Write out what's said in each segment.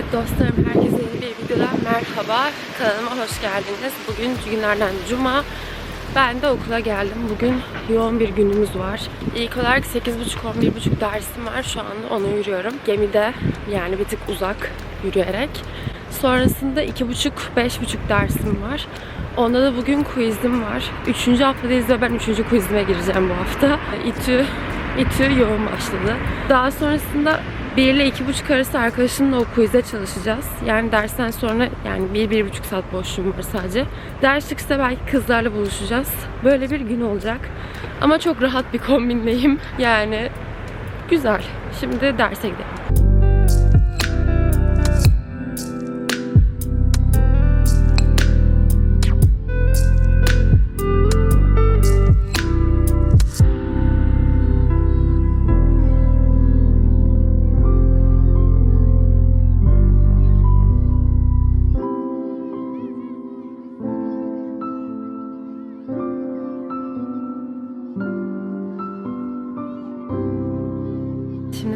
Evet dostlarım herkese yeni bir videodan merhaba. Kanalıma hoş geldiniz. Bugün günlerden cuma. Ben de okula geldim. Bugün yoğun bir günümüz var. İlk olarak 8.30-11.30 dersim var. Şu anda ona yürüyorum. Gemide yani bir tık uzak yürüyerek. Sonrasında 2.30-5.30 dersim var. Onda da bugün quizim var. Üçüncü haftadayız ve ben üçüncü quizime gireceğim bu hafta. İTÜ, İTÜ yoğun başladı. Daha sonrasında 1 ile 2.30 arası arkadaşımla o quiz'e çalışacağız. Yani dersten sonra yani 1-1,5 saat boşluğum var sadece. Ders çıksa belki kızlarla buluşacağız. Böyle bir gün olacak. Ama çok rahat bir kombinleyim. Yani güzel. Şimdi derse gidelim.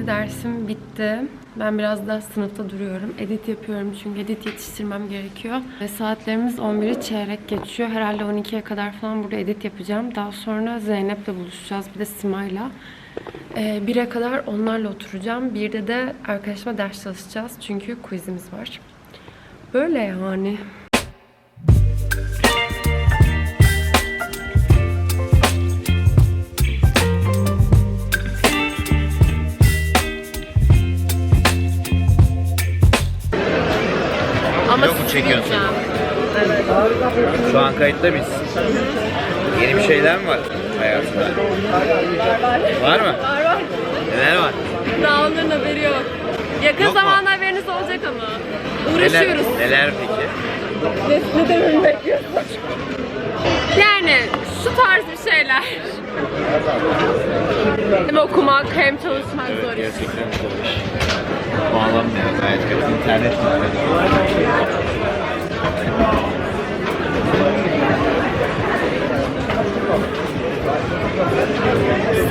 Dersim bitti. Ben biraz daha sınıfta duruyorum. Edit yapıyorum çünkü edit yetiştirmem gerekiyor. Ve saatlerimiz 11'i çeyrek geçiyor. Herhalde 12'ye kadar falan burada edit yapacağım. Daha sonra Zeynep'le buluşacağız. Bir de Sima'yla. Ee, 1'e kadar onlarla oturacağım. 1'de de arkadaşıma ders çalışacağız. Çünkü quizimiz var. Böyle yani. Çekiyorsun? göreceğim. Şu an kayıtta biz. Yeni bir şeyler mi var hayatında? Var mı? Var var. Neler var? Daha onların haberi yok. Yakın Yok mu? zamanda haberiniz olacak ama. Neler, Uğraşıyoruz. neler peki? Ne, ne dememi bekliyorsun? Yani şu tarz bir şeyler. Hem okumak hem çalışmak zor iş. Gerçekten zor iş. Bağlanmıyor gayet kötü. İnternet mi?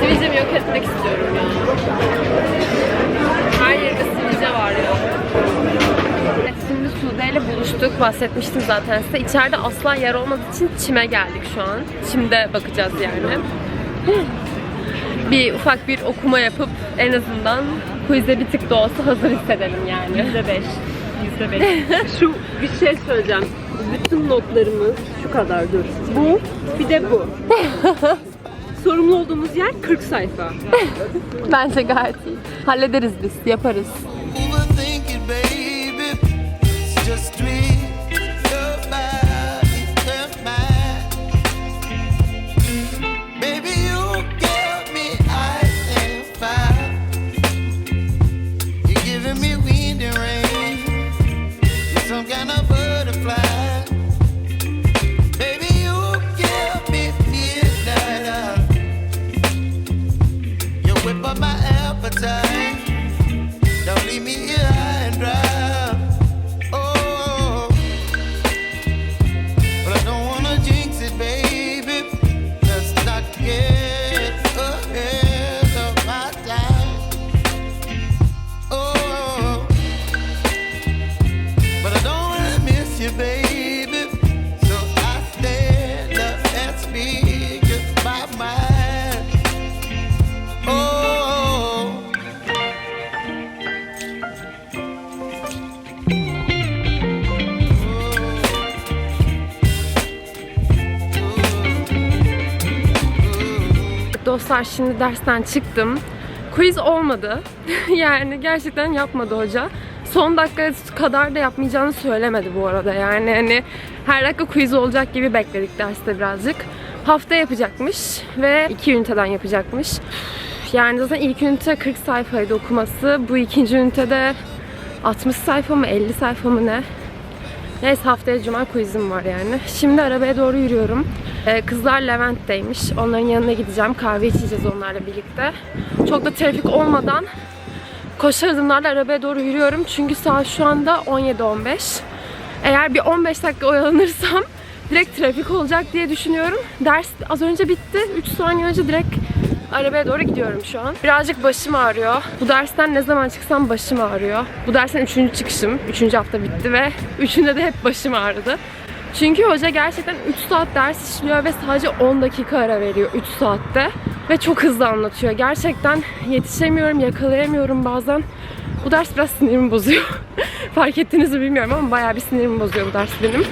Sivilcemi yok etmek istiyorum. Her yerde sivilce var ya. Şimdi Sude buluştuk. Bahsetmiştim zaten size. İçeride asla yer olmadığı için çime geldik şu an. Çimde bakacağız yani. bir ufak bir okuma yapıp en azından quiz'e bir tık da olsa hazır hissedelim yani. %5 bebek. şu bir şey söyleyeceğim. Bütün notlarımız şu kadar dur. Bu bir de bu. Sorumlu olduğumuz yer 40 sayfa. Bence gayet iyi. Hallederiz biz, yaparız. Dostlar şimdi dersten çıktım. Quiz olmadı. yani gerçekten yapmadı hoca. Son dakika kadar da yapmayacağını söylemedi bu arada. Yani hani her dakika quiz olacak gibi bekledik derste birazcık. Hafta yapacakmış ve iki üniteden yapacakmış. Yani zaten ilk ünite 40 sayfaydı okuması. Bu ikinci ünitede 60 sayfa mı 50 sayfa mı ne? Neyse haftaya cuma quizim var yani. Şimdi arabaya doğru yürüyorum. Ee, kızlar Levent'teymiş. Onların yanına gideceğim. Kahve içeceğiz onlarla birlikte. Çok da trafik olmadan koşar adımlarla arabaya doğru yürüyorum. Çünkü saat şu anda 17.15. Eğer bir 15 dakika oyalanırsam direkt trafik olacak diye düşünüyorum. Ders az önce bitti. 3 saniye önce direkt arabaya doğru gidiyorum şu an. Birazcık başım ağrıyor. Bu dersten ne zaman çıksam başım ağrıyor. Bu dersten üçüncü çıkışım. Üçüncü hafta bitti ve üçünde de hep başım ağrıdı. Çünkü hoca gerçekten 3 saat ders işliyor ve sadece 10 dakika ara veriyor 3 saatte. Ve çok hızlı anlatıyor. Gerçekten yetişemiyorum, yakalayamıyorum bazen. Bu ders biraz sinirimi bozuyor. Fark ettiniz mi bilmiyorum ama bayağı bir sinirimi bozuyor bu ders benim.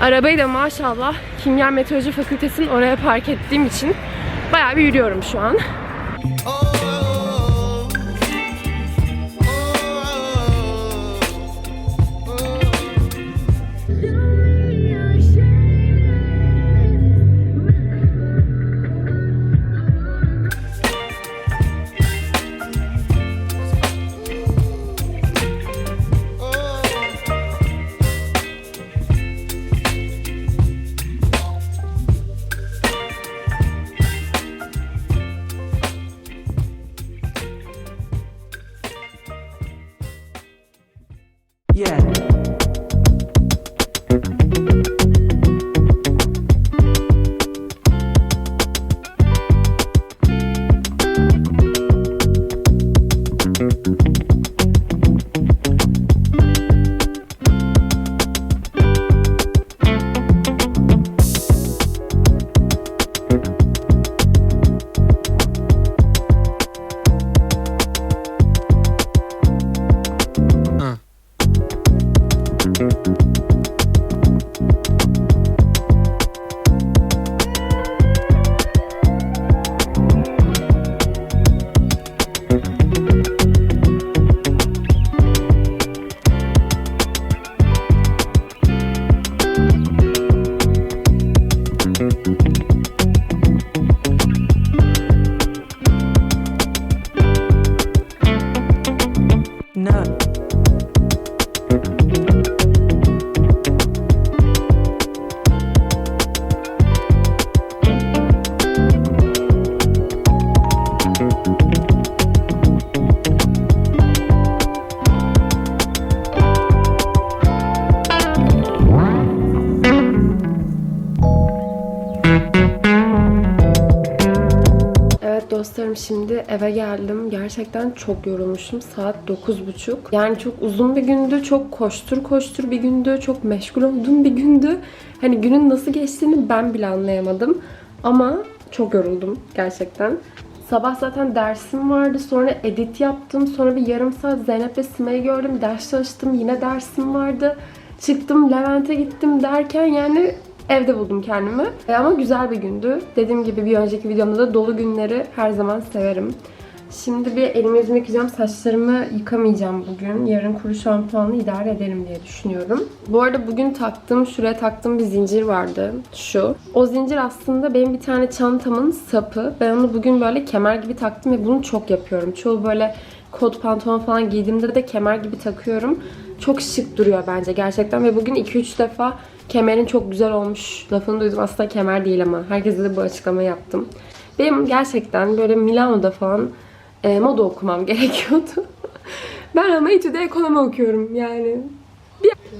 Arabayı da maşallah Kimya Meteoroloji Fakültesi'nin oraya park ettiğim için bayağı bir yürüyorum şu an. Oh, Dostlarım şimdi eve geldim. Gerçekten çok yorulmuşum. Saat 9.30. Yani çok uzun bir gündü. Çok koştur koştur bir gündü. Çok meşgul olduğum bir gündü. Hani günün nasıl geçtiğini ben bile anlayamadım. Ama çok yoruldum gerçekten. Sabah zaten dersim vardı. Sonra edit yaptım. Sonra bir yarım saat Zeynep'le Simay'ı gördüm. Ders çalıştım. Yine dersim vardı. Çıktım Levent'e gittim derken yani evde buldum kendimi. E, ama güzel bir gündü. Dediğim gibi bir önceki videomda da dolu günleri her zaman severim. Şimdi bir elimi yüzümü yıkayacağım. Saçlarımı yıkamayacağım bugün. Yarın kuru şampuanla idare ederim diye düşünüyorum. Bu arada bugün taktığım, şuraya taktığım bir zincir vardı. Şu. O zincir aslında benim bir tane çantamın sapı. Ben onu bugün böyle kemer gibi taktım ve bunu çok yapıyorum. Çoğu böyle kot pantolon falan giydiğimde de kemer gibi takıyorum. Çok şık duruyor bence gerçekten ve bugün 2-3 defa kemerin çok güzel olmuş lafını duydum. Aslında kemer değil ama herkese de bu açıklamayı yaptım. Benim gerçekten böyle Milano'da falan e, moda okumam gerekiyordu. ben ama İTÜ'de ekonomi okuyorum yani.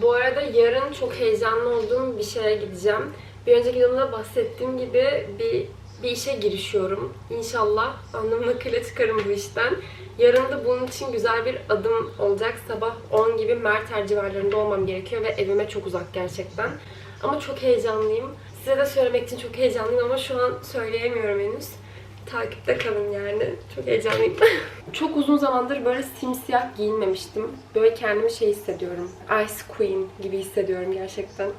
Bu arada yarın çok heyecanlı olduğum bir şeye gideceğim. Bir önceki videomda bahsettiğim gibi bir bir işe girişiyorum. İnşallah anlamın akıyla çıkarım bu işten. Yarın da bunun için güzel bir adım olacak. Sabah 10 gibi Merter civarlarında olmam gerekiyor ve evime çok uzak gerçekten. Ama çok heyecanlıyım. Size de söylemek için çok heyecanlıyım ama şu an söyleyemiyorum henüz. Takipte kalın yani. Çok heyecanlıyım. çok uzun zamandır böyle simsiyah giyinmemiştim. Böyle kendimi şey hissediyorum. Ice Queen gibi hissediyorum gerçekten.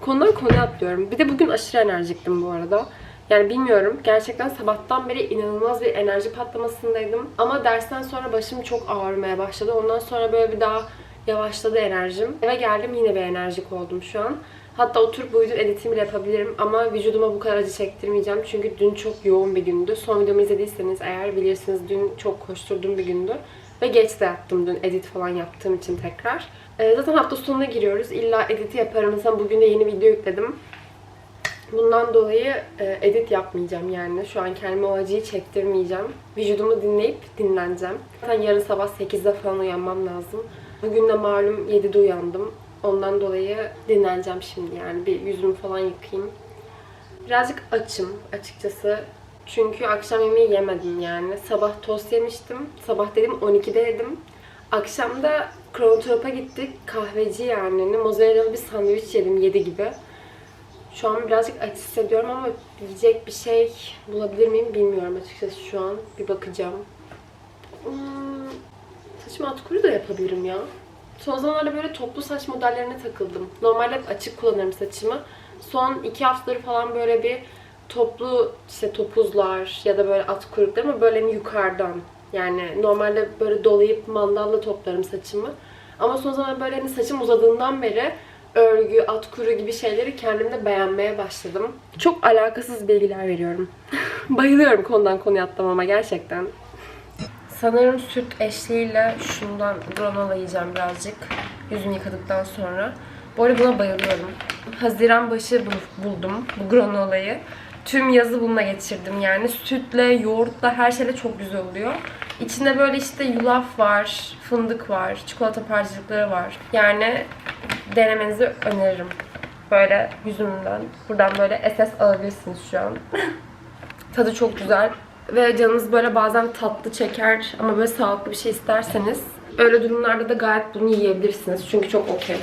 Konudan konuya atlıyorum. Bir de bugün aşırı enerjiktim bu arada. Yani bilmiyorum. Gerçekten sabahtan beri inanılmaz bir enerji patlamasındaydım. Ama dersten sonra başım çok ağrımaya başladı. Ondan sonra böyle bir daha yavaşladı enerjim. Eve geldim yine bir enerjik oldum şu an. Hatta oturup bu videonun editini yapabilirim ama vücuduma bu kadar acı çektirmeyeceğim. Çünkü dün çok yoğun bir gündü. Son videomu izlediyseniz eğer bilirsiniz dün çok koşturduğum bir gündü. Ve geç de yaptım dün edit falan yaptığım için tekrar. Ee, zaten hafta sonuna giriyoruz. İlla editi yaparım. Mesela bugün de yeni video yükledim. Bundan dolayı e, edit yapmayacağım yani. Şu an kendime o acıyı çektirmeyeceğim. Vücudumu dinleyip dinleneceğim. Zaten yarın sabah 8'de falan uyanmam lazım. Bugün de malum 7'de uyandım. Ondan dolayı dinleneceğim şimdi yani. Bir yüzümü falan yıkayayım. Birazcık açım açıkçası. Çünkü akşam yemeği yemedim yani. Sabah tost yemiştim. Sabah dedim 12'de yedim. Akşam da Kronotrop'a gittik. Kahveci yani. Mozzarella'lı bir sandviç yedim 7 gibi. Şu an birazcık aç hissediyorum ama yiyecek bir şey bulabilir miyim bilmiyorum açıkçası şu an. Bir bakacağım. Hmm, saçımı at da yapabilirim ya. Son zamanlarda böyle toplu saç modellerine takıldım. Normalde açık kullanırım saçımı. Son iki haftaları falan böyle bir toplu işte topuzlar ya da böyle at kuyrukları ama böyle yukarıdan. Yani normalde böyle dolayıp mandalla toplarım saçımı. Ama son zaman böyle hani saçım uzadığından beri örgü, at kuru gibi şeyleri kendimde beğenmeye başladım. Çok alakasız bilgiler veriyorum. Bayılıyorum konudan konuya atlamama gerçekten. Sanırım süt eşliğiyle şundan granola yiyeceğim birazcık. Yüzümü yıkadıktan sonra. Bu arada buna bayılıyorum. Haziran başı bul- buldum bu granolayı. Tüm yazı bununla geçirdim yani. Sütle, yoğurtla, her şeyle çok güzel oluyor. İçinde böyle işte yulaf var, fındık var, çikolata parçacıkları var. Yani denemenizi öneririm. Böyle yüzümden, buradan böyle SS alabilirsiniz şu an. Tadı çok güzel. Ve canınız böyle bazen tatlı çeker ama böyle sağlıklı bir şey isterseniz öyle durumlarda da gayet bunu yiyebilirsiniz. Çünkü çok okey.